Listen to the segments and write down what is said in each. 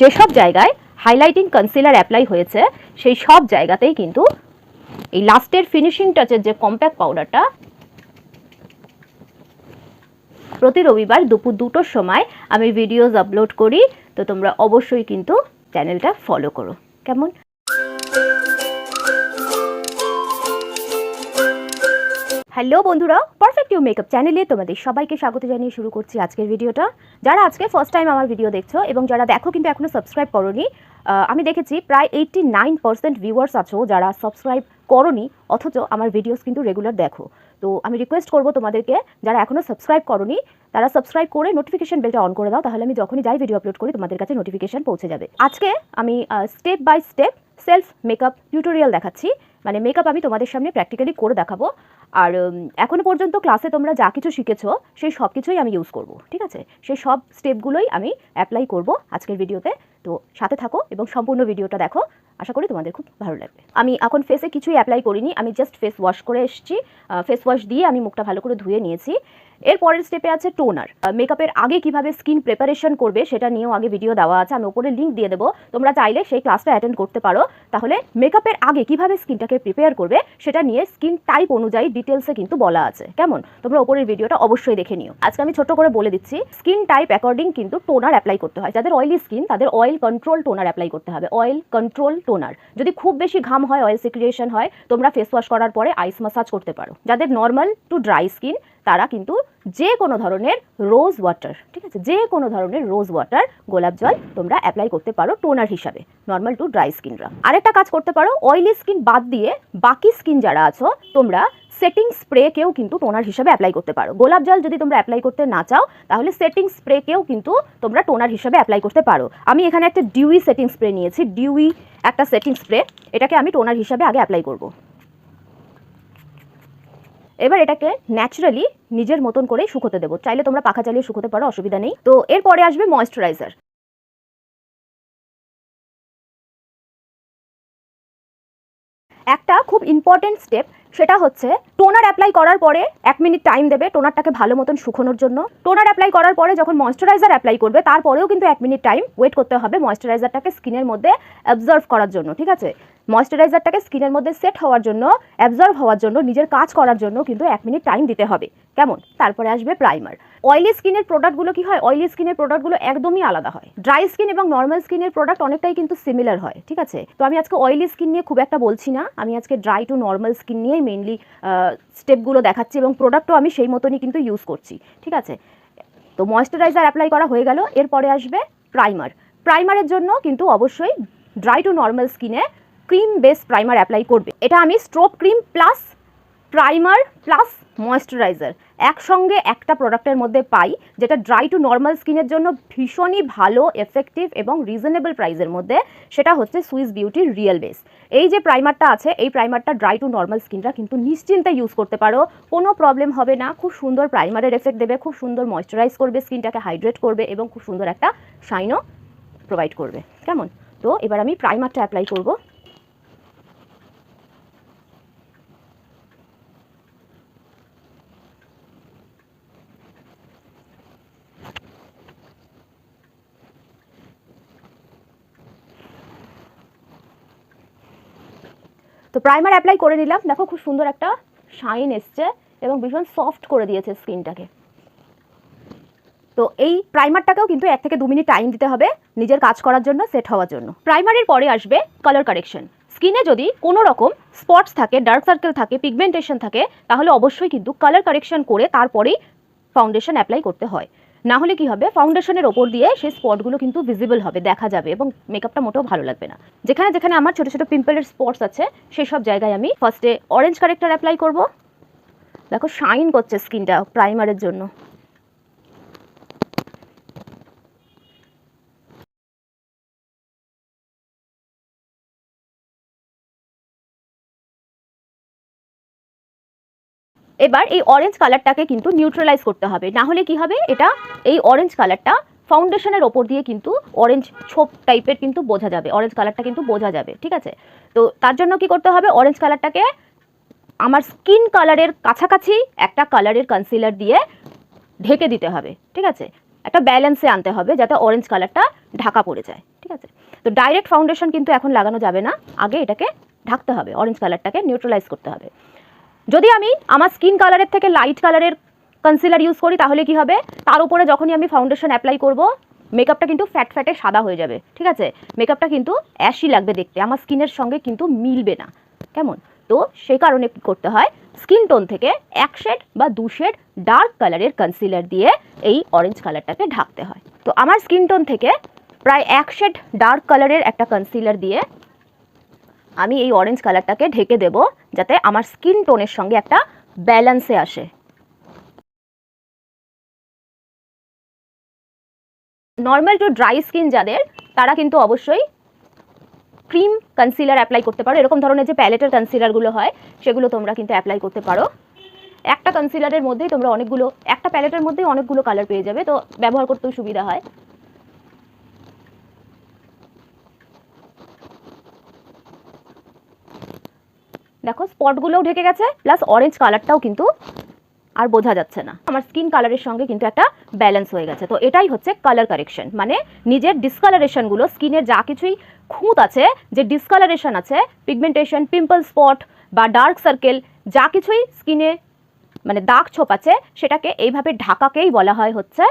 যেসব জায়গায় highlighting concealer apply হয়েছে, সেই সব জায়গাতেই কিন্তু এই লাস্টের ফিনিশিং টাচের যে কম্প্যাক্ট পাউডারটা প্রতি রবিবার দুপুর দুটোর সময় আমি ভিডিওস আপলোড করি। তো তোমরা অবশ্যই কিন্তু চ্যানেলটা ফলো করো। কেমন? হ্যালো বন্ধুরা পারফেক্ট ইউ মেকআপ চ্যানেলে তোমাদের সবাইকে স্বাগত জানিয়ে শুরু করছি আজকের ভিডিওটা। যারা আজকে ফার্স্ট টাইম আমার ভিডিও দেখছ এবং যারা দেখো কিন্তু এখনও সাবস্ক্রাইব করোনি আমি দেখেছি প্রায় এইটটি নাইন পার্সেন্ট ভিউয়ার্স আছো যারা সাবস্ক্রাইব করনি, অথচ আমার ভিডিওস কিন্তু রেগুলার দেখো। তো আমি রিকোয়েস্ট করব তোমাদেরকে, যারা এখনও সাবস্ক্রাইব করনি, তারা সাবস্ক্রাইব করে নোটিফিকেশন বেলটা অন করে দাও, তাহলে আমি যখনই যাই ভিডিও আপলোড করি, তোমাদের কাছে নোটিফিকেশন পৌঁছে যাবে। আজকে আমি step by step self makeup tutorial দেখাচ্ছি। মানে মেকআপ আমি তোমাদের সামনে প্র্যাকটিক্যালি করে দেখাবো। আর এখন পর্যন্ত ক্লাসে তোমরা যা কিছু শিখেছো, সেই সব কিছুই আমি ইউজ করব, ঠিক আছে? সেই সব স্টেপগুলোই আমি অ্যাপ্লাই করব আজকের ভিডিওতে তো সাথে থাকো এবং সম্পূর্ণ ভিডিওটা দেখো। আশা করি তোমাদের খুব ভালো লাগবে। আমি এখন ফেসে কিছুই অ্যাপ্লাই করিনি, আমি জাস্ট ফেস ওয়াশ করে এসেছি। ফেস ওয়াশ দিয়ে আমি মুখটা ভালো করে ধুয়ে নিয়েছি। এর পরের স্টেপে আছে টোনার মেকআপের আগে কীভাবে স্কিন প্রিপারেশন করবে সেটা নিয়েও আগে ভিডিও দেওয়া আছে। আমি ওপরে লিঙ্ক দিয়ে দেবো। তোমরা চাইলে সেই ক্লাসটা অ্যাটেন্ড করতে পারো। তাহলে মেকআপের আগে কীভাবে স্কিনটাকে প্রিপেয়ার করবে সেটা নিয়ে স্কিন টাইপ অনুযায়ী ডিটেলসে কিন্তু বলা আছে। কেমন? তোমরা ওপরের ভিডিওটা অবশ্যই দেখে নিও। আজকে আমি ছোট করে বলে দিচ্ছি স্কিন টাইপ অ্যাকর্ডিং কিন্তু টোনার অ্যাপ্লাই করতে হয়। যাদের অয়েলি স্কিন তাদের অয়েল কন্ট্রোল টোনার অ্যাপ্লাই করতে হবে। অয়েল কন্ট্রোল টোনার যদি খুব বেশি ঘাম হয় অয়েল সিক্রিয়েশন হয়, তোমরা ফেস ওয়াশ করার পরে আইস মাসাজ করতে পারো। যাদের নর্মাল টু ড্রাই স্কিন তারা কিন্তু যে কোনো ধরনের রোজ ওয়াটার ঠিক আছে? যে কোনো ধরনের রোজ ওয়াটার গোলাপ জল তোমরা অ্যাপ্লাই করতে পারো টোনার হিসাবে নর্মাল টু ড্রাই স্কিনরা আরেকটা কাজ করতে পারো অয়েলি স্কিন বাদ দিয়ে বাকি স্কিন যারা আছো, তোমরা সেটিং স্প্রেকেও কিন্তু টোনার হিসাবে অ্যাপ্লাই করতে পারো। গোলাপ জল যদি তোমরা অ্যাপ্লাই করতে না চাও, তাহলে সেটিং স্প্রেকেও কিন্তু তোমরা টোনার হিসাবে অ্যাপ্লাই করতে পারো। আমি এখানে একটা ডিউই সেটিং স্প্রে নিয়েছি ডিউই একটা সেটিং স্প্রে এটাকে আমি টোনার হিসাবে আগে অ্যাপ্লাই করব। এবার এটাকে ন্যাচারালি নিজের মতন করে শুকোতে দেবো। চাইলে তোমরা পাখা চালিয়ে শুকোতে পারো, অসুবিধা নেই। তো এরপরে আসবে ময়েশ্চারাইজার একটা খুব ইম্পর্টেন্ট স্টেপ সেটা হচ্ছে টোনার অ্যাপ্লাই করার পরে এক মিনিট টাইম দেবে টোনারটাকে ভালো মতন শুকোনোর জন্য। টোনার অ্যাপ্লাই করার পরে যখন ময়েশ্চারাইজার অ্যাপ্লাই করবে, তারপরেও কিন্তু এক মিনিট টাইম ওয়েট করতে হবে ময়েশ্চারাইজারটাকে স্কিনের মধ্যে অ্যাবজর্ভ করার জন্য, ঠিক আছে? ময়েশ্চারাইজারটাকে স্কিনের মধ্যে সেট হওয়ার জন্য অ্যাবজর্ভ হওয়ার জন্য, নিজের কাজ করার জন্য কিন্তু এক মিনিট টাইম দিতে হবে। কেমন? তারপরে আসবে প্রাইমার। অয়েলি স্কিনের প্রোডাক্টগুলো কি হয়? অয়েলি স্কিনের প্রোডাক্টগুলো একদমই আলাদা হয়। ড্রাই স্কিন এবং নর্মাল স্কিনের প্রোডাক্ট অনেকটাই কিন্তু সিমিলার হয়, ঠিক আছে? তো আমি আজকে অয়েলি স্কিন নিয়ে খুব একটা বলছি না। আমি আজকে ড্রাই টু নর্মাল স্কিন নিয়েই মেইনলি স্টেপগুলো দেখাচ্ছি এবং প্রোডাক্টও আমি সেই মতনই কিন্তু ইউজ করছি, ঠিক আছে? তো ময়েশ্চারাইজার অ্যাপ্লাই করা হয়ে গেল। এরপরে আসবে প্রাইমার। প্রাইমারের জন্য কিন্তু অবশ্যই ড্রাই টু নর্মাল স্কিনে ক্রিম বেস প্রাইমার অ্যাপ্লাই করবে। এটা আমি স্ট্রোপ cream plus primer plus moisturiser একসঙ্গে একটা প্রোডাক্টের মধ্যে পাই, যেটা ড্রাই টু নর্মাল স্কিনের জন্য ভীষণই ভালো এফেক্টিভ এবং রিজনেবল প্রাইসের মধ্যে। সেটা হচ্ছে সুইস বিউটির রিয়েল বেস এই যে প্রাইমারটা আছে, এই প্রাইমারটা ড্রাই টু নর্মাল স্কিনরা কিন্তু নিশ্চিন্তে ইউজ করতে পারো। কোনো প্রবলেম হবে না। খুব সুন্দর প্রাইমারের এফেক্ট দেবে, খুব সুন্দর ময়েশ্চারাইজ করবে স্কিনটাকে হাইড্রেট করবে এবং খুব সুন্দর একটা শাইনও প্রোভাইড করবে। কেমন? তো এবার আমি প্রাইমারটা অ্যাপ্লাই করব। তো প্রাইমার অ্যাপ্লাই করে নিলাম। দেখো খুব সুন্দর একটা শাইন এসছে এবং ভীষণ সফট করে দিয়েছে স্কিনটাকে তো এই প্রাইমারটাকেও কিন্তু এক থেকে দু মিনিট টাইম দিতে হবে নিজের কাজ করার জন্য সেট হওয়ার জন্য। প্রাইমারের পরে আসবে কালার কারেকশন স্কিনে যদি কোনো রকম স্পটস থাকে ডার্ক সার্কেল থাকে পিগমেন্টেশন থাকে, তাহলে অবশ্যই কিন্তু কালার কারেকশন করে তারপরেই ফাউন্ডেশন অ্যাপ্লাই করতে হয়। না হলে কি হবে? ফাউন্ডেশনের ওপর দিয়ে সেই স্পটগুলো কিন্তু ভিজিবল হবে, দেখা যাবে এবং মেকআপটা মোটেও ভালো লাগবে না। যেখানে যেখানে আমার ছোটো ছোটো পিম্পলের স্পটস আছে, সেই সব জায়গায় আমি ফার্স্টে অরেঞ্জ কারেক্টার অ্যাপ্লাই করব। দেখো শাইন করছে স্কিনটা প্রাইমারের জন্য। এবার এই অরেঞ্জ কালারটাকে কিন্তু নিউট্রালাইজ করতে হবে। না হলে কি হবে? এটা এই অরেঞ্জ কালারটা ফাউন্ডেশনের ওপর দিয়ে কিন্তু অরেঞ্জ ছোপ টাইপের কিন্তু বোঝা যাবে। অরেঞ্জ কালারটা কিন্তু বোঝা যাবে, ঠিক আছে? তো তার জন্য কি করতে হবে? অরেঞ্জ কালারটাকে আমার স্কিন কালারের কাছাকাছি একটা কালারের কনসিলার দিয়ে ঢেকে দিতে হবে, ঠিক আছে? একটা ব্যালেন্সে আনতে হবে যাতে অরেঞ্জ কালারটা ঢাকা পড়ে যায়, ঠিক আছে? তো ডাইরেক্ট ফাউন্ডেশন কিন্তু এখন লাগানো যাবে না। আগে এটাকে ঢাকতে হবে অরেঞ্জ কালারটাকে নিউট্রালাইজ করতে হবে। যদি আমি আমার স্কিন কালারের থেকে লাইট কালারের কনসিলার ইউজ করি, তাহলে কি হবে? তার উপরে যখনই আমি ফাউন্ডেশন অ্যাপ্লাই করব মেকআপটা কিন্তু ফ্যাট ফ্যাটে সাদা হয়ে যাবে, ঠিক আছে? মেকআপটা কিন্তু অ্যাশি লাগবে দেখতে, আমার স্কিনের সঙ্গে কিন্তু মিলবে না, কেমন? তো সেই কারণে কী করতে হয়? স্কিন টোন থেকে এক শেড বা দু শেড ডার্ক কালারের কনসিলার দিয়ে এই অরেঞ্জ কালারটাকে ঢাকতে হয়। তো আমার স্কিন টোন থেকে প্রায় এক শেড ডার্ক কালারের একটা কনসিলার দিয়ে আমি এই অরেঞ্জ কালারটাকে ঢেকে দেব যাতে আমার স্কিন টোনের সঙ্গে একটা ব্যালেন্সে আসে। নর্মাল টু ড্রাই স্কিন যাদের, তারা কিন্তু অবশ্যই ক্রিম কনসিলার অ্যাপ্লাই করতে পারো। এরকম ধরনের যে প্যালেটের কনসিলারগুলো হয়, সেগুলো তোমরা কিন্তু অ্যাপ্লাই করতে পারো। একটা কনসিলারের মধ্যেই তোমরা অনেকগুলো, একটা প্যালেটের মধ্যেই অনেকগুলো কালার পেয়ে যাবে, তো ব্যবহার করতেও সুবিধা হয়। দেখো স্পটগুলোও ঢেকে গেছে প্লাস অরেঞ্জ কালারটাও কিন্তু আর বোঝা যাচ্ছে না। আমার স্কিন কালারের সঙ্গে কিন্তু একটা ব্যালেন্স হয়ে গেছে। তো এটাই হচ্ছে কালার কারেকশন মানে নিজের ডিসকালারেশনগুলো স্কিনের যা কিছুই খুঁত আছে, যে ডিসকালারেশন আছে পিগমেন্টেশন পিম্পল স্পট বা ডার্ক সার্কেল যা কিছুই স্কিনে মানে দাগ ছোপ আছে, সেটাকে এইভাবে ঢাকাকেই বলা হয় হচ্ছে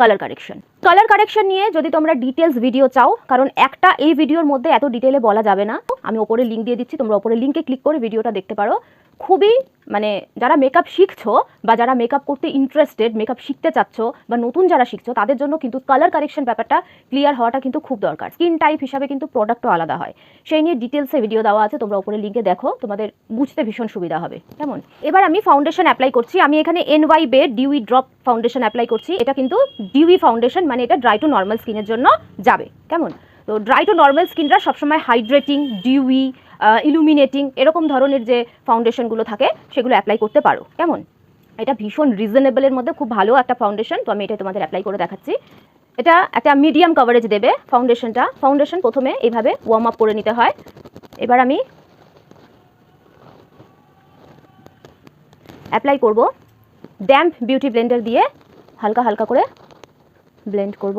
কালার কারেকশন কালার কারেকশন নিয়ে যদি তোমরা ডিটেলস ভিডিও চাও, কারণ একটা এই ভিডিওর মধ্যে এত ডিটেলে বলা যাবে না। আমি ওপরে লিঙ্ক দিয়ে দিচ্ছি, তোমরা ওপরে লিঙ্কে ক্লিক করে ভিডিওটা দেখতে পারো। খুবই মানে যারা মেকআপ শিখছো বা যারা মেকআপ করতে ইন্টারেস্টেড মেকআপ শিখতে চাচ্ছ বা নতুন যারা শিখছো, তাদের জন্য কিন্তু কালার কারেকশন ব্যাপারটা ক্লিয়ার হওয়াটা কিন্তু খুব দরকার। স্কিন টাইপ হিসাবে কিন্তু প্রোডাক্টও আলাদা হয়। সেই নিয়ে ডিটেলসে ভিডিও দেওয়া আছে, তোমরা ওপরে লিঙ্কে দেখো, তোমাদের বুঝতে ভীষণ সুবিধা হবে। কেমন? এবার আমি ফাউন্ডেশন অ্যাপ্লাই করছি। আমি এখানে N Y Bae dewy drop foundation apply করছি। এটা কিন্তু ডিউই ফাউন্ডেশন মানে এটা ড্রাই টু নর্মাল স্কিনের জন্য যাবে। কেমন? তো ড্রাই টু নর্মাল স্কিনরা সবসময় হাইড্রেটিং ডিউই ইলুমিনেটিং এরকম ধরনের যে ফাউন্ডেশনগুলো থাকে, সেগুলো অ্যাপ্লাই করতে পারো। কেমন? এটা ভীষণ রিজনেবলের মধ্যে খুব ভালো একটা ফাউন্ডেশন তো আমি এটা তোমাদের অ্যাপ্লাই করে দেখাচ্ছি। এটা একটা মিডিয়াম কভারেজ দেবে ফাউন্ডেশনটা ফাউন্ডেশন প্রথমে এইভাবে ওয়ার্ম আপ করে নিতে হয়। এবার আমি অ্যাপ্লাই করব। ড্যাম্প বিউটি ব্লেন্ডার দিয়ে হালকা হালকা করে ব্লেন্ড করব।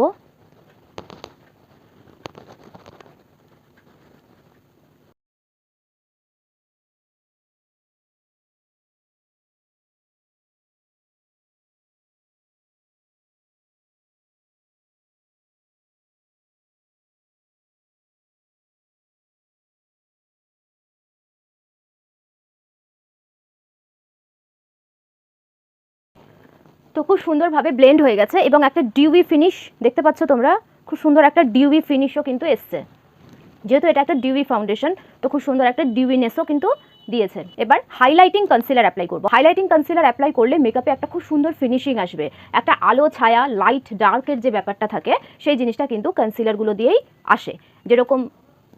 তো খুব সুন্দরভাবে ব্লেন্ড হয়ে গেছে এবং একটা ডিউই ফিনিশ দেখতে পাচ্ছ তোমরা। খুব সুন্দর একটা ডিউই ফিনিশও কিন্তু এসছে। যেহেতু এটা একটা ডিউই ফাউন্ডেশন তো খুব সুন্দর একটা ডিউইনেসও কিন্তু দিয়েছে। এবার হাইলাইটিং কনসিলার অ্যাপ্লাই করব। হাইলাইটিং কনসিলার অ্যাপ্লাই করলে মেকআপে একটা খুব সুন্দর ফিনিশিং আসবে। একটা আলো, ছায়া লাইট ডার্কের যে ব্যাপারটা থাকে, সেই জিনিসটা কিন্তু কনসিলারগুলো দিয়েই আসে। যেরকম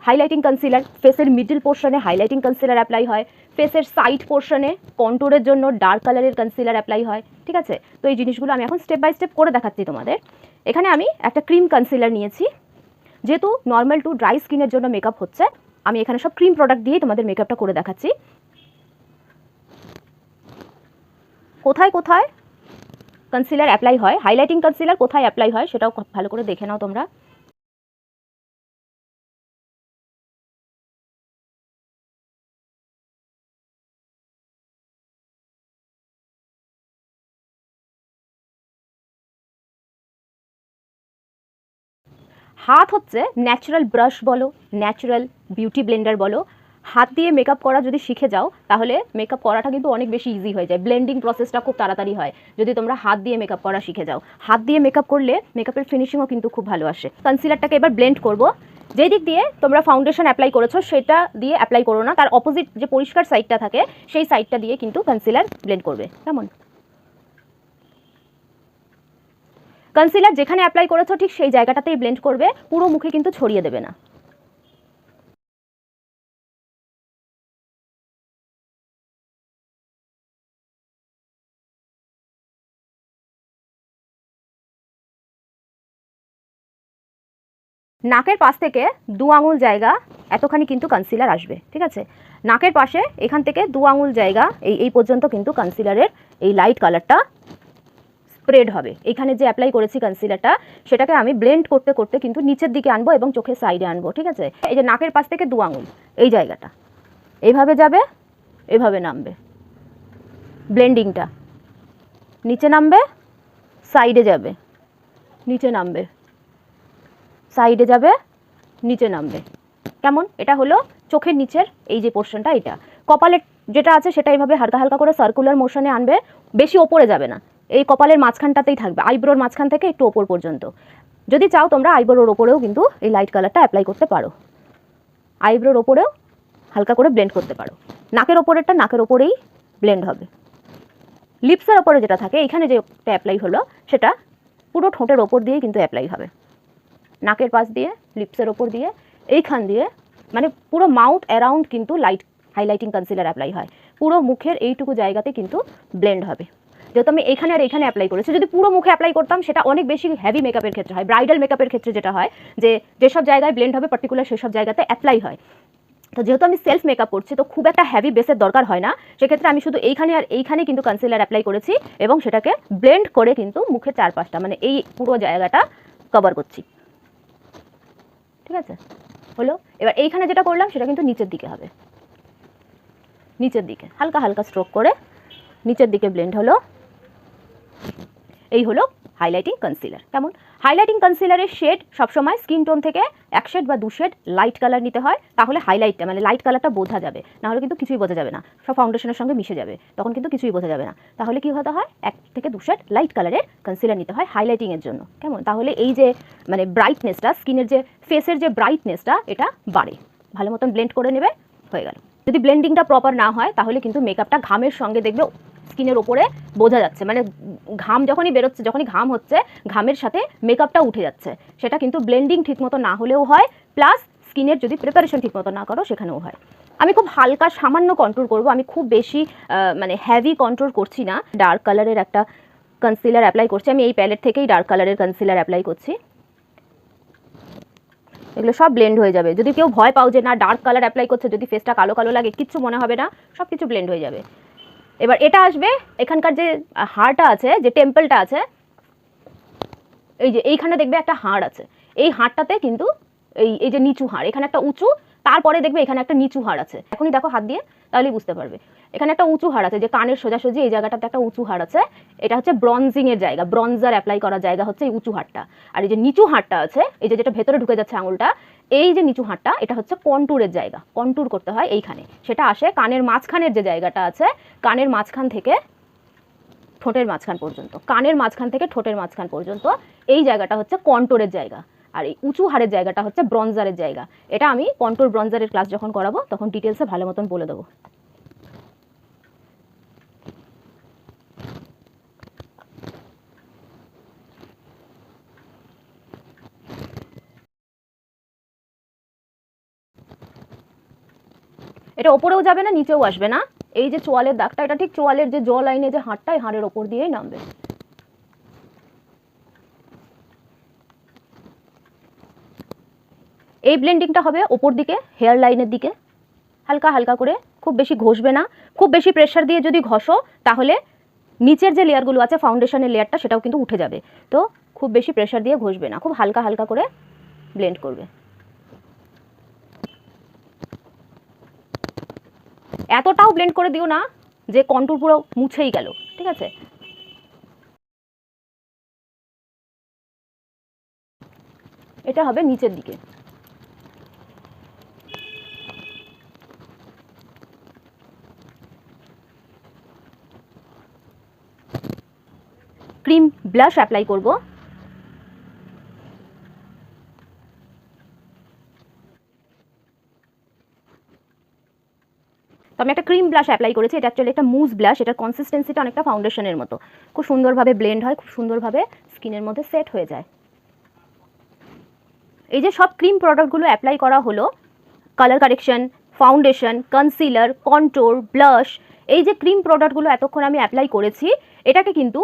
হাইলাইটিং কনসিলার ফেসের মিডল পোর্শনে হাইলাইটিং কনসিলার অ্যাপ্লাই হয় ফেসের সাইড পোর্শনে কন্ট্রোরের জন্য ডার্ক কালারের কনসিলার অ্যাপ্লাই হয়, ঠিক আছে? তো এই জিনিসগুলো আমি এখন স্টেপ বাই স্টেপ করে দেখাচ্ছি তোমাদের। এখানে আমি একটা ক্রিম কনসিলার নিয়েছি, যেহেতু নর্মাল টু ড্রাই স্কিনের জন্য মেকআপ হচ্ছে, আমি এখানে সব ক্রিম প্রোডাক্ট দিয়েই তোমাদের মেকআপটা করে দেখাচ্ছি। কোথায় কোথায় কনসিলার অ্যাপ্লাই হয়? হাইলাইটিং কনসিলার কোথায় অ্যাপ্লাই হয়? সেটাও ভালো করে দেখে নাও তোমরা। হাত হচ্ছে ন্যাচারাল ব্রাশ বলো ন্যাচারাল বিউটি ব্লেন্ডার বলো। হাত দিয়ে মেকআপ করা যদি শিখে যাও, তাহলে মেকআপ করাটা কিন্তু অনেক বেশি ইজি হয়ে যায়। ব্লেন্ডিং প্রসেসটা খুব তাড়াতাড়ি হয়। যদি তোমরা হাত দিয়ে মেকআপ করা শিখে যাও। হাত দিয়ে মেকআপ করলে মেকআপের ফিনিশিংও কিন্তু খুব ভালো আসে। কনসিলারটাকে এবার ব্লেন্ড করব। যেই দিক দিয়ে তোমরা ফাউন্ডেশন অ্যাপ্লাই করেছ, সেটা দিয়ে অ্যাপ্লাই করো না। তার অপোজিট যে পরিষ্কার সাইডটা থাকে, সেই সাইডটা দিয়ে কিন্তু কনসিলার ব্লেন্ড করবে। কেমন? কনসিলার যেখানে অ্যাপ্লাই করেছ ঠিক সেই জায়গাটাতেই ব্লেন্ড করবে, পুরো মুখে কিন্তু ছড়িয়ে দেবে না। নাকের পাশ থেকে দু আঙুল জায়গা, এতখানি কিন্তু কনসিলার আসবে, ঠিক আছে? নাকের পাশে এখান থেকে দু আঙুল জায়গা, এই এই পর্যন্ত কিন্তু কনসিলারের এই লাইট কালারটা স্প্রেড হবে। এখানে যে অ্যাপ্লাই করেছি কনসিলারটা সেটাকে আমি ব্লেন্ড করতে করতে কিন্তু নিচের দিকে আনব এবং চোখের সাইডে আনব, ঠিক আছে? এই যে নাকের পাশ থেকে দু আঙুল, এই জায়গাটা। এইভাবে যাবে, এভাবে নামবে। ব্লেন্ডিংটা নিচে নামবে সাইডে যাবে। নিচে নামবে। সাইডে যাবে, নিচে নামবে। কেমন? এটা হলো চোখের নিচের এই যে পোর্শনটা এটা। কপালের যেটা আছে সেটা এইভাবে হালকা হালকা করে সার্কুলার মোশনে আনবে, বেশি ওপরে যাবে না। এই কপালের মাঝখানটাতেই থাকবে আইব্রোর মাঝখান থেকে একটু ওপর পর্যন্ত। যদি চাও তোমরা আইব্রোর ওপরেও কিন্তু এই লাইট কালারটা অ্যাপ্লাই করতে পারো। আইব্রোর ওপরেও হালকা করে ব্লেন্ড করতে পারো। নাকের ওপরেরটা নাকের ওপরেই ব্লেন্ড হবে। লিপসের ওপরে যেটা থাকে, এখানে যেটা অ্যাপ্লাই হলো, সেটা পুরো ঠোঁটের ওপর দিয়েই কিন্তু অ্যাপ্লাই হবে। নাকের পাশ দিয়ে লিপসের ওপর দিয়ে, এইখান দিয়ে মানে পুরো মাউথ অ্যারাউন্ড কিন্তু লাইট হাইলাইটিং কনসিলার অ্যাপ্লাই হয়। পুরো মুখের এইটুকু জায়গাতে কিন্তু ব্লেন্ড হবে। যেহেতু আমি এখানে আর এখানে অ্যাপ্লাই করেছি, যদি পুরো মুখে অ্যাপ্লাই করতাম, সেটা অনেক বেশি হেভি মেকআপের ক্ষেত্রে হয় ব্রাইডাল মেকআপের ক্ষেত্রে যেটা হয়, যে যেসব জায়গায় ব্লেন্ড হবে পার্টিকুলার সেসব জায়গাতে অ্যাপ্লাই হয়। তো যেহেতু আমি সেলফ মেকআপ করছি, তো খুব একটা হ্যাভি বেসের দরকার হয় না। সেক্ষেত্রে আমি শুধু এইখানে আর এইখানে কিন্তু কনসিলার অ্যাপ্লাই করেছি এবং সেটাকে ব্লেন্ড করে কিন্তু মুখের চারপাশটা মানে এই পুরো জায়গাটা কভার করছি। ঠিক আছে? হলো? এবার এইখানে যেটা করলাম, সেটা কিন্তু নিচের দিকে হবে। নিচের দিকে, হালকা হালকা স্ট্রোক করে নিচের দিকে ব্লেন্ড হলো। এই হলো হাইলাইটিং কনসিলার কেমন? হাইলাইটিং কনসিলারের শেড সবসময় স্কিন টোন থেকে এক শেড বা দু শেড লাইট কালার নিতে হয়, তাহলে হাইলাইটটা মানে লাইট কালারটা বোঝা যাবে। নাহলে কিন্তু কিছুই বোঝা যাবে না। সব ফাউন্ডেশনের সঙ্গে মিশে যাবে। তখন কিন্তু কিছুই বোঝা যাবে না। তাহলে কি হতে হয়? এক থেকে দু শেড লাইট কালারের কনসিলার নিতে হয় হাইলাইটিংয়ের জন্য। কেমন? তাহলে এই যে মানে ব্রাইটনেসটা স্কিনের যে ফেসের যে ব্রাইটনেসটা এটা বাড়ে। ভালো মতন ব্লেন্ড করে নেবে, হয়ে গেল। যদি ব্লেন্ডিংটা প্রপার না হয়, তাহলে কিন্তু মেকআপটা ঘামের সঙ্গে দেখবে স্কিনের ওপরে বোঝা যাচ্ছে। মানে ঘাম যখনই বেরোচ্ছে, যখনই ঘাম হচ্ছে, ঘামের সাথে মেকআপটা উঠে যাচ্ছে। সেটা কিন্তু ব্লেন্ডিং ঠিকমতো না হলেও হয় প্লাস স্কিনের যদি প্রিপারেশন ঠিকমতো না করো, সেখানেও হয়। আমি খুব হালকা, সামান্য কন্ট্রোল করব। আমি খুব বেশি মানে হ্যাভি কন্ট্রোল করছি না। ডার্ক কালারের একটা কনসিলার অ্যাপ্লাই করছি। আমি এই প্যালেট থেকেই ডার্ক কালারের কনসিলার অ্যাপ্লাই করছি। এগুলো সব ব্লেন্ড হয়ে যাবে। যদি কেউ ভয় পাও যে, না ডার্ক কালার অ্যাপ্লাই করছে, যদি ফেসটা কালো কালো লাগে, কিচ্ছু মনে হবে না। সব কিছু ব্লেন্ড হয়ে যাবে। এবার এটা আসবে, এখানকার যে হাড়টা আছে, যে টেম্পলটা আছে, এই যে এইখানে দেখবে একটা হাড় আছে। এই হাড়টাতে কিন্তু এই এই যে নিচু হাড়, এখানে একটা উঁচু, তারপরে দেখবে এখানে একটা নিচু হাড় আছে। এখনই দেখো হাত দিয়ে, তাহলেই বুঝতে পারবে। এখানে একটা উঁচু হাড় আছে, যে কানের সোজাসুজি এই জায়গাটাতে একটা উঁচু হাড় আছে। এটা হচ্ছে ব্রঞ্জিং এর জায়গা ব্রঞ্জার অ্যাপ্লাই করার জায়গা হচ্ছে এই উঁচু হাড়টা। আর এই যে নিচু হাড়টা আছে, এই যে যেটা ভেতরে ঢুকে যাচ্ছে আঙুলটা এই যে নিচু হাটটা, এটা হচ্ছে কন্টুরের জায়গা। কন্টুর করতে হয় এইখানে। সেটা আসে কানের মাঝখানের যে জায়গাটা আছে, কানের মাঝখান থেকে ঠোঁটের মাঝখান পর্যন্ত। কানের মাঝখান থেকে ঠোঁটের মাঝখান পর্যন্ত এই জায়গাটা হচ্ছে কন্টোরের জায়গা। আর এই উঁচু হাড়ের জায়গাটা হচ্ছে ব্রঞ্জারের জায়গা। এটা আমি কন্টোর ব্রঞ্জারের ক্লাস যখন করাবো, তখন ডিটেলসে ভালো মতন বলে দেবো। এটা ওপরেও যাবে না, নিচেও আসবে না। এই যে চোয়ালের দাগটা, এটা ঠিক চোয়ালের যে জল লাইনে যে হাড়টা এই হাড়ের ওপর দিয়েই নামবে। এই ব্লেন্ডিংটা হবে ওপর দিকে হেয়ার লাইনের দিকে। হালকা হালকা করে, খুব বেশি ঘষবে না। খুব বেশি প্রেশার দিয়ে যদি ঘষো, তাহলে নিচের যে লেয়ারগুলো আছে ফাউন্ডেশনের লেয়ারটা সেটাও কিন্তু উঠে যাবে। তো খুব বেশি প্রেশার দিয়ে ঘষবে না, খুব হালকা হালকা করে ব্লেন্ড করবে। এতটাও ব্লেন্ড করে দিও না যে কন্টুর পুরো মুছেই গেল, ঠিক আছে? এটা হবে নিচের দিকে। ক্রিম ব্লাশ অ্যাপ্লাই করব। তো আমি একটা ক্রিম ব্লাশ অ্যাপ্লাই করেছি, এটা অ্যাকচুয়ালি একটা মুজ ব্লাশ এটার কনসিস্টেন্সিটা অনেকটা ফাউন্ডেশনের মতো। খুব সুন্দরভাবে ব্লেন্ড হয়, খুব সুন্দরভাবে স্কিনের মধ্যে সেট হয়ে যায়। এই যে সব ক্রিম প্রোডাক্টগুলো অ্যাপ্লাই করা হলো colour correction foundation concealer contour blush এই যে ক্রিম প্রোডাক্টগুলো এতক্ষণ আমি অ্যাপ্লাই করেছি, এটাকে কিন্তু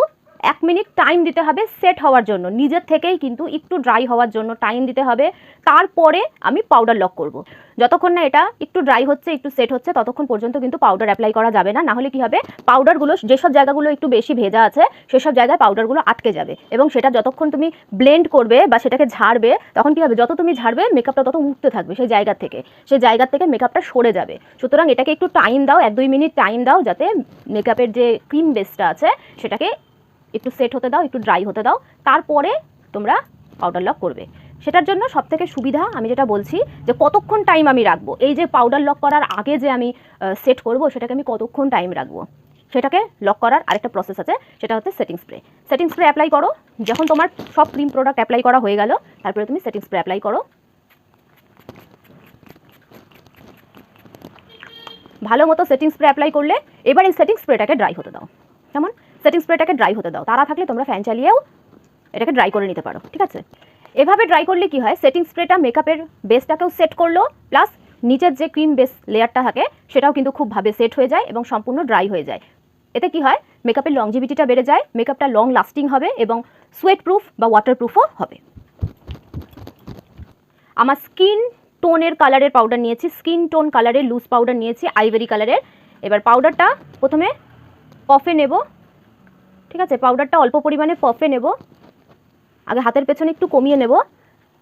এক মিনিট টাইম দিতে হবে সেট হওয়ার জন্য। নিজের থেকেই কিন্তু একটু ড্রাই হওয়ার জন্য টাইম দিতে হবে। তারপরে আমি পাউডার লক করব। যতক্ষণ না এটা একটু ড্রাই হচ্ছে, একটু সেট হচ্ছে, ততক্ষণ পর্যন্ত কিন্তু পাউডার অ্যাপ্লাই করা যাবে না। নাহলে কি হবে? পাউডারগুলো যেসব জায়গাগুলো একটু বেশি ভেজা আছে, সেসব জায়গায় পাউডারগুলো আটকে যাবে। এবং সেটা যতক্ষণ তুমি ব্লেন্ড করবে বা সেটাকে ঝাড়বে, তখন কি হবে? যত তুমি ঝাড়বে মেকআপটা তত উঠতে থাকবে সেই জায়গা থেকে। সেই জায়গা থেকে মেকআপটা সরে যাবে। সুতরাং এটাকে একটু টাইম দাও, এক দুই মিনিট টাইম দাও, যাতে মেকআপের যে ক্রিম বেসটা আছে, সেটাকে একটু সেট হতে দাও, একটু ড্রাই হতে দাও, তারপরে তোমরা পাউডার লক করবে। সেটার জন্য সবথেকে সুবিধা আমি যেটা বলছি যে কতক্ষণ টাইম আমি রাখব? এই যে পাউডার লক করার আগে যে আমি সেট করব, সেটাকে আমি কতক্ষণ টাইম রাখব? সেটাকে লক করার আরেকটা প্রসেস আছে, সেটা হচ্ছে setting spray setting spray apply করো, যখন তোমার সব ক্রিম প্রোডাক্ট অ্যাপ্লাই করা হয়ে গেল, তারপরে তুমি সেটিং স্প্রে অ্যাপ্লাই করো। ভালো মতো সেটিং স্প্রে অ্যাপ্লাই করলে, এবার এই সেটিং স্প্রেটাকে ড্রাই হতে দাও। কেমন? সেটিং স্প্রেটাকে ড্রাই হতে দাও। তারা থাকলে তোমরা ফ্যান চালিয়েও এটাকে ড্রাই করে নিতে পারো, ঠিক আছে? এভাবে ড্রাই করলে কি হয়? সেটিং স্প্রেটা মেকআপের বেসটাকেও সেট করল প্লাস নিচের যে ক্রিম বেস লেয়ারটা থাকে, সেটাও কিন্তু খুবভাবে সেট হয়ে যায় এবং সম্পূর্ণ ড্রাই হয়ে যায়। এতে কি হয়? মেকআপের লংজিভিটিটা বেড়ে যায় মেকআপটা লং লাস্টিং হবে এবং সোয়েট প্রুফ বা ওয়াটার প্রুফও হবে। আমার স্কিন টোনের কালারের পাউডার নিয়েছি স্কিন টোন কালারের লুজ পাউডার নিয়েছি আইভেরি কালারের এবার পাউডারটা প্রথমে পফে নেব। ঠিক আছে? পাউডারটা অল্প পরিমাণে ফফে নেব। আগে হাতের পেছনে একটু কমিয়ে নেব।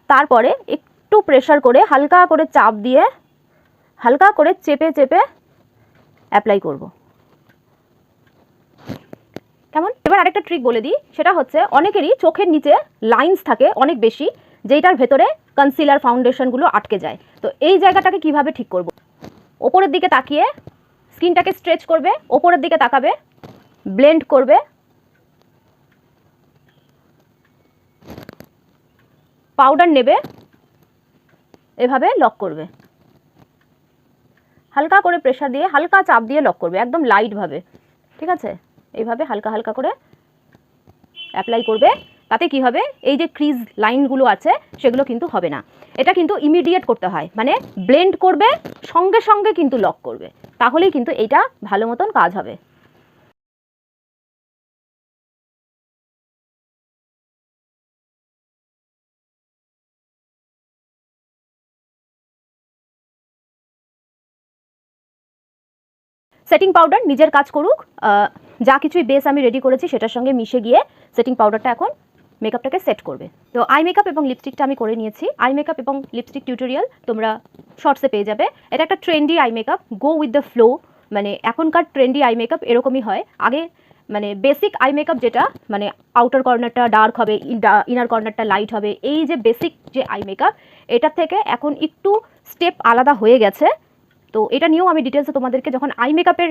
তারপরে একটু প্রেশার করে হালকা করে চাপ দিয়ে হালকা করে চেপে চেপে অ্যাপ্লাই করব। কেমন? এবার আরেকটা ট্রিক বলে দিই। সেটা হচ্ছে অনেকেরই চোখের নিচে লাইন্স থাকে অনেক বেশি, যেইটার ভেতরে কনসিলার ফাউন্ডেশনগুলো আটকে যায়। তো এই জায়গাটাকে কীভাবে ঠিক করব? ওপরের দিকে তাকিয়ে স্কিনটাকে স্ট্রেচ করবে, ওপরের দিকে তাকাবে ব্লেন্ড করবে পাউডার নেবে, এভাবে লক করবে। হালকা করে প্রেশার দিয়ে, হালকা চাপ দিয়ে লক করবে, একদম লাইটভাবে ঠিক আছে? এইভাবে হালকা হালকা করে অ্যাপ্লাই করবে। তাতে কি হবে? এই যে ক্রিজ লাইনগুলো আছে, সেগুলো কিন্তু হবে না। এটা কিন্তু ইমিডিয়েট করতে হয়। মানে ব্লেন্ড করবে, সঙ্গে সঙ্গে কিন্তু লক করবে। তাহলেই কিন্তু এটা ভালো মতন কাজ হবে। সেটিং পাউডার নিজের কাজ করুক যা কিছুই বেস আমি রেডি করেছি সেটার সঙ্গে মিশে গিয়ে সেটিং পাউডারটা এখন মেকআপটাকে সেট করবে। তো আই মেকআপ এবং লিপস্টিকটা আমি করে নিয়েছি। আই মেকআপ এবং লিপস্টিক টিউটোরিয়াল তোমরা শর্টসে পেয়ে যাবে। এটা একটা trendy eye makeup go with the flow মানে এখনকার ট্রেন্ডি আই মেকআপ এরকমই হয়। আগে মানে বেসিক আই মেকআপ যেটা মানে আউটার কর্নারটা ডার্ক হবে ইনার কর্নারটা লাইট হবে, এই যে বেসিক যে আই মেকআপ এটার থেকে এখন একটু স্টেপ আলাদা হয়ে গেছে। তো এটা নিয়েও আমি ডিটেলসে তোমাদেরকে যখন আই মেকআপের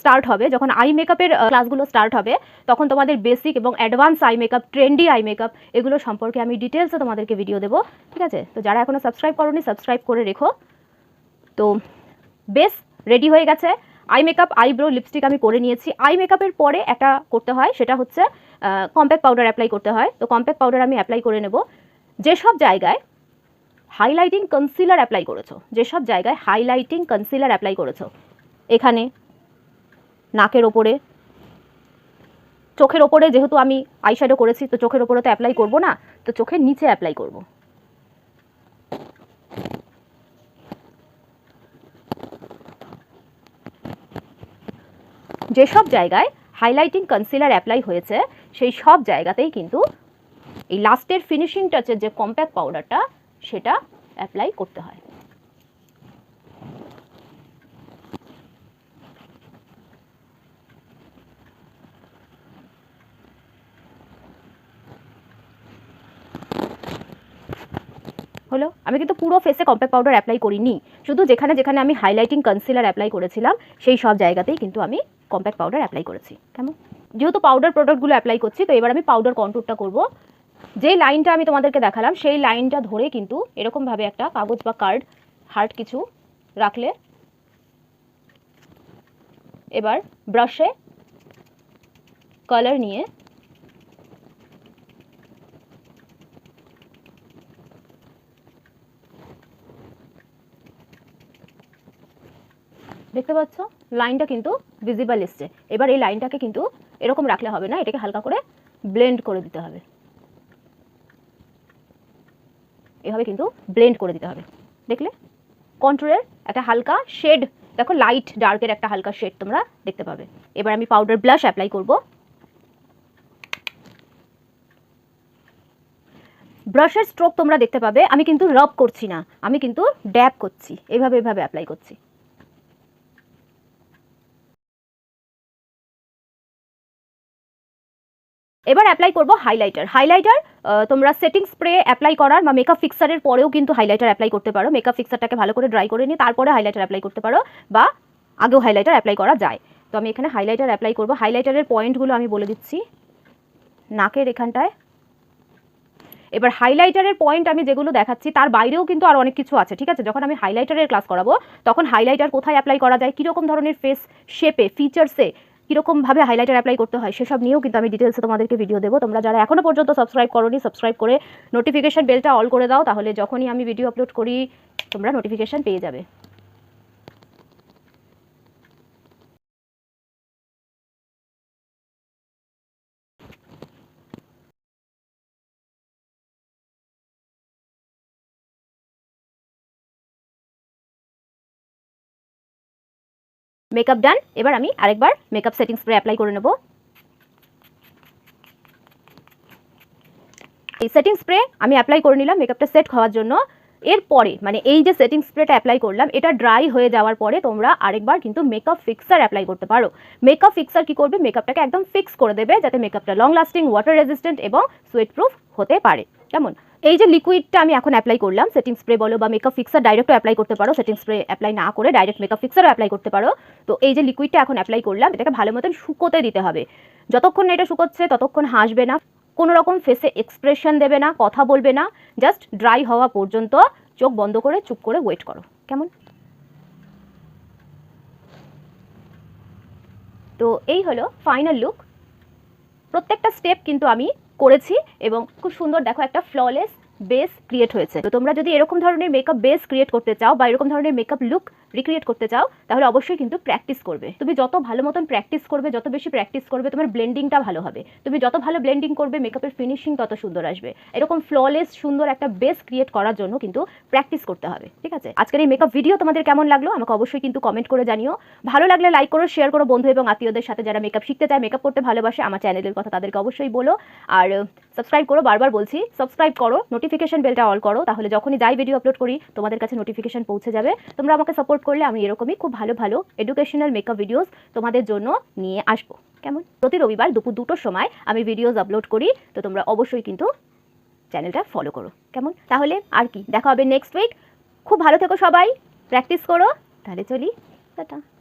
স্টার্ট হবে, যখন আই মেকআপের ক্লাসগুলো স্টার্ট হবে, তখন তোমাদের বেসিক এবং advance eye makeup trendy eye makeup এগুলো সম্পর্কে আমি ডিটেলসে তোমাদেরকে ভিডিও দেবো, ঠিক আছে? তো যারা এখনও সাবস্ক্রাইব করোনি সাবস্ক্রাইব করে রেখো। তো বেস রেডি হয়ে গেছে। আই মেকআপ আইব্রো লিপস্টিক আমি করে নিয়েছি। আই মেকআপের পরে একটা করতে হয়, সেটা হচ্ছে কম্প্যাক্ট পাউডার অ্যাপ্লাই করতে হয়। তো কম্প্যাক্ট পাউডার আমি অ্যাপ্লাই করে নেব। যেসব জায়গায় হাইলাইটিং কনসিলার অ্যাপ্লাই করেছ। যেসব জায়গায় হাইলাইটিং কনসিলার অ্যাপ্লাই করেছ। এখানে নাকের ওপরে, চোখের ওপরে, যেহেতু আমি আইশ্যাডো করেছি, তো চোখের ওপরে তো অ্যাপ্লাই করব না, তো চোখের নিচে অ্যাপ্লাই করব। যেসব জায়গায় হাইলাইটিং কনসিলার অ্যাপ্লাই হয়েছে, সেই সব জায়গাতেই কিন্তু এই লাস্টের ফিনিশিং টাচের যে কম্প্যাক্ট পাউডারটা সেটা অ্যাপ্লাই করতে হয়। হলো, আমি কিন্তু পুরো ফেসে কম্প্যাক্ট পাউডার অ্যাপ্লাই করিনি। শুধু যেখানে যেখানে আমি হাইলাইটিং কনসিলার অ্যাপ্লাই করেছিলাম, সেই সব জায়গাতেই কিন্তু আমি কম্প্যাক্ট পাউডার অ্যাপ্লাই করেছি। কেমন? যেহেতু পাউডার প্রোডাক্টগুলো অ্যাপ্লাই করছি, তো এবার আমি পাউডার কন্ট্রোলটা করব। যে লাইনটা আমি তোমাদেরকে দেখালাম, সেই লাইনটা ধরে কিন্তু এরকমভাবে একটা কাগজ বা কার্ড হার্ট কিছু রাখলে। এবার ব্রাশে কালার নিয়ে দেখতে পাচ্ছ? লাইনটা কিন্তু ভিজিবল এসছে। এবার এই লাইনটাকে কিন্তু এরকম রাখলে হবে না, এটাকে হালকা করে ব্লেন্ড করে দিতে হবে। এভাবে কিন্তু ব্লেন্ড করে দিতে হবে। দেখলে? কন্ট্রোলের একটা হালকা শেড দেখো লাইট ডার্কের একটা হালকা শেড তোমরা দেখতে পাবে। এবার আমি পাউডার ব্লাশ অ্যাপ্লাই করব। ব্রাশের স্ট্রোক তোমরা দেখতে পাবে, আমি কিন্তু রব করছি না, আমি কিন্তু ড্যাপ করছি, এভাবে এভাবে অ্যাপ্লাই করছি। এবার অ্যাপ্লাই করব হাইলাইটার হাইলাইটার তোমরা সেটিং স্প্রে অ্যাপ্লাই করার বা মেকআপ ফিক্সারের পরেও কিন্তু হাইলাইটার অ্যাপ্লাই করতে পারো। মেকআপ ফিক্সারটাকে ভালো করে ড্রাই করে নিয়ে তারপরে হাইলাইটার অ্যাপ্লাই করতে পারো বা আগেও হাইলাইটার অ্যাপ্লাই করা যায়। তো আমি এখানে হাইলাইটার অ্যাপ্লাই করব। হাইলাইটারের পয়েন্টগুলো আমি বলে দিচ্ছি নাকের এখানটায়। এবার হাইলাইটারের পয়েন্ট আমি যেগুলো দেখাচ্ছি, তার বাইরেও কিন্তু আর অনেক কিছু আছে, ঠিক আছে? যখন আমি হাইলাইটারের ক্লাস করাবো, তখন হাইলাইটার কোথায় অ্যাপ্লাই করা যায়, কীরকম ধরনের ফেস শেপে ফিচার্সে কীরকমভাবে হাইলাইটার অ্যাপ্লাই করতে হয় সেসব নিয়েও কিন্তু আমি ডিটেলসে তোমাদেরকে ভিডিও দেবো। তোমরা যারা এখনও পর্যন্ত সাবস্ক্রাইব করোনি সাবস্ক্রাইব করে নোটিফিকেশান বেলটা অল করে দাও, তাহলে যখনই আমি ভিডিও আপলোড করি, তোমরা নোটিফিকেশান পেয়ে যাবে। মেকআপ ডান এবার আমি আরেকবার মেকআপ সেটিং স্প্রে অ্যাপ্লাই করে নেব। এই সেটিং স্প্রে আমি অ্যাপ্লাই করে নিলাম মেকআপটা সেট হওয়ার জন্য। এরপরে মানে এই যে সেটিং স্প্রেটা অ্যাপ্লাই করলাম, এটা ড্রাই হয়ে যাওয়ার পরে তোমরা আরেকবার কিন্তু মেকআপ ফিক্সার অ্যাপ্লাই করতে পারো। মেকআপ ফিক্সার কি করবে? মেকআপটাকে একদম ফিক্স করে দেবে, যাতে মেকআপটা লং লাস্টিং ওয়াটার রেজিস্ট্যান্ট এবং সুয়েট প্রুফ হতে পারে। কেমন? এই যে লিকুইডটা আমি এখন অ্যাপ্লাই করলাম সেটিং স্প্রে বলো বা মেকআপ ফিক্সার ডাইরেক্টও অ্যাপ্লাই করতে পারো সেটিং স্প্রে অ্যাপ্লাই না করে ডাইরেক্ট মেকআপ ফিক্সারও অ্যাপ্লাই করতে পারো। তো এই যে লিকুইডটা এখন অ্যাপ্লাই করলাম, এটাকে ভালো মতন শুকোতে দিতে হবে। যতক্ষণ এটা শুকোচ্ছে, ততক্ষণ হাসবে না, কোনো রকম ফেসে এক্সপ্রেশন দেবে না, কথা বলবে না জাস্ট ড্রাই হওয়া পর্যন্ত চোখ বন্ধ করে, চুপ করে ওয়েট করো। কেমন? তো এই হলো ফাইনাল লুক প্রত্যেকটা স্টেপ কিন্তু আমি করেছি এবং খুব সুন্দর, দেখো একটা ফ্ললেস বেস ক্রিয়েট হয়েছে। তো তোমরা যদি এরকম ধরনের মেকআপ বেস ক্রিয়েট করতে চাও বা এরকম ধরনের মেকআপ লুক রিক্রিয়েট করতে চাও, তাহলে অবশ্যই কিন্তু প্র্যাকটিস করবে। তুমি যত ভালো মতন প্র্যাকটিস করবে, যত বেশি প্র্যাকটিস করবে, তোমার ব্লেন্ডিংটা ভালো হবে। তুমি যত ভালো ব্লেন্ডিং করবে মেকআপের ফিনিশিং তত সুন্দর আসবে। এরকম ফ্ললেস সুন্দর একটা বেস ক্রিয়েট করার জন্য কিন্তু প্র্যাকটিস করতে হবে, ঠিক আছে? আজকের এই মেকআপ ভিডিও তোমাদের কেমন লাগল, আমাকে অবশ্যই কিন্তু কমেন্ট করে জানিও। ভালো লাগলে লাইক করো শেয়ার করো বন্ধু এবং আত্মীয়দের সাথে যারা মেকআপ শিখতে চায় মেকআপ করতে ভালোবাসে, আমার চ্যানেলের কথা তাদেরকে অবশ্যই বলো। আর সাবস্ক্রাইব করো, বারবার বলছি সাবস্ক্রাইব করো নোটিফিকেশন বেলটা অল করো, তাহলে যখনই যাই ভিডিও আপলোড করি, তোমাদের কাছে নোটিফিকেশন পৌঁছে যাবে। তোমরা আমাকে সাপোর্ট করলে আমি এরকমই খুব ভালো ভালো এডুকেশনাল মেকআপ ভিডিওস তোমাদের জন্য নিয়ে আসব। কেমন? প্রতি রবিবার দুপুর দুটোর সময় আমি ভিডিওস আপলোড করি, তো তোমরা অবশ্যই কিন্তু চ্যানেলটা ফলো করো। কেমন? তাহলে আর কি, দেখা হবে নেক্সট উইক খুব ভালো থেকো সবাই। প্র্যাকটিস করো। তাহলে চলি। টাটা।